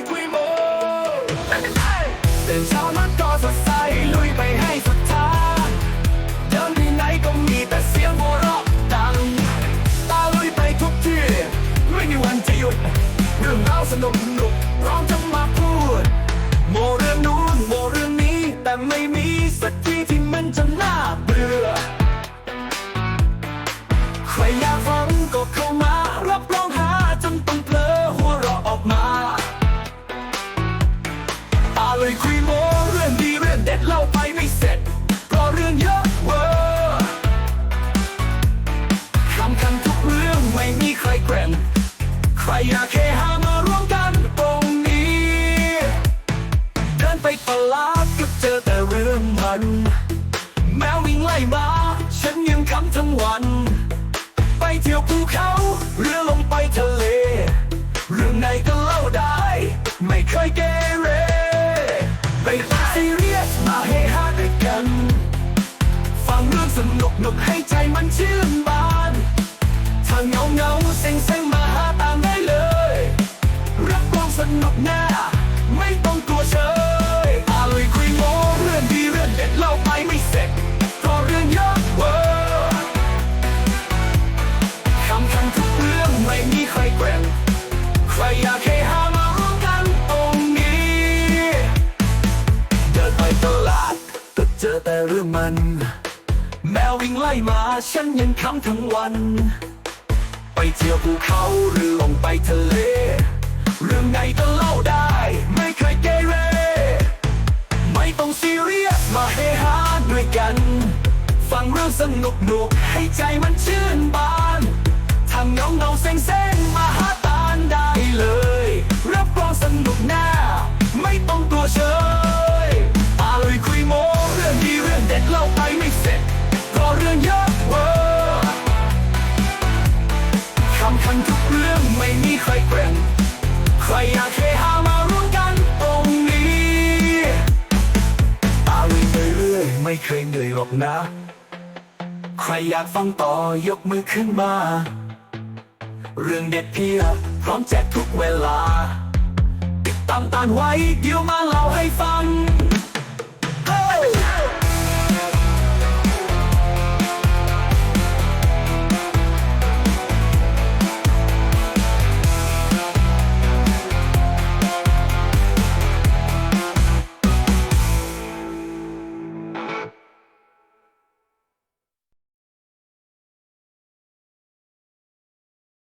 มีกุต่เช้ามาก็สดใสลุยไปให้สุดทางเดินที่ไหนก็มีแต่เสียงหัวเราะดัง ตาลุยไปทุกที่ไม่มีวันจะหยุด เรื่องราสนุกนุร้อมจะมาพูด โมเรื่องนู้นโมเรื่องนี้ แต่ไม่มีสักที่ที่มันจะน่าเบื่อใครอยาก อยากเฮฮามาร่วมกันตรงนี้ เดินไปตลาดก็เจอแต่เรื่องมัน แมววิ่งไล่มา ฉันยังคำทั้งวัน ไปเที่ยวภูเขาเรือลงไปทะเล เรื่องไหนก็เล่าได้ ไม่เคยเกเรไปซีเรียสมาเฮฮาด้วยกัน ฟังเรื่องสนุกหนุกให้ใจมันชื่น รับรองสนุกแน่ไม่ต้องกลัวเชยอาลุยคุยโมเรื่องดีเรื่องเด็ดเล่าไปไม่เสร็จเพราะเรื่องเยอะเวอร์คำคันทุกเรื่องไม่มีใครแกร่งใครอยากให้หามาร่วมกันตรงนี้ เดินไปตลาดก็เจอแต่เรื่องมัน แมววิ่งไล่มาฉันยังคำทั้งวัน ไปเที่ยวภูเขาหรือลงไปทะ ต้องซีเรียสมาเฮฮาด้วยกัน ฟังเรื่องสนุกหนุกให้ใจมันชื่นบานทำเงาเงาเซ็งเซ็งมาหาตานได้เลย รับรองสนุกแน่ไม่ต้องตัวเชยตาเลยคุยโมเรื่องดีเรื่องเด็ดเล่าไปไม่เสร็จเพราะเรื่องเยอะเวอร์คำคันทุกเรื่องไม่มีใครแกร่งใครอยากเฮฮา รกนะ ใครอยากฟังต่อยกมือขึ้นมา เรื่องเด็ดเพียบพร้อมแจกทุกเวลา ติดตามตานไว้เดี๋ยวมาเล่าให้ฟัง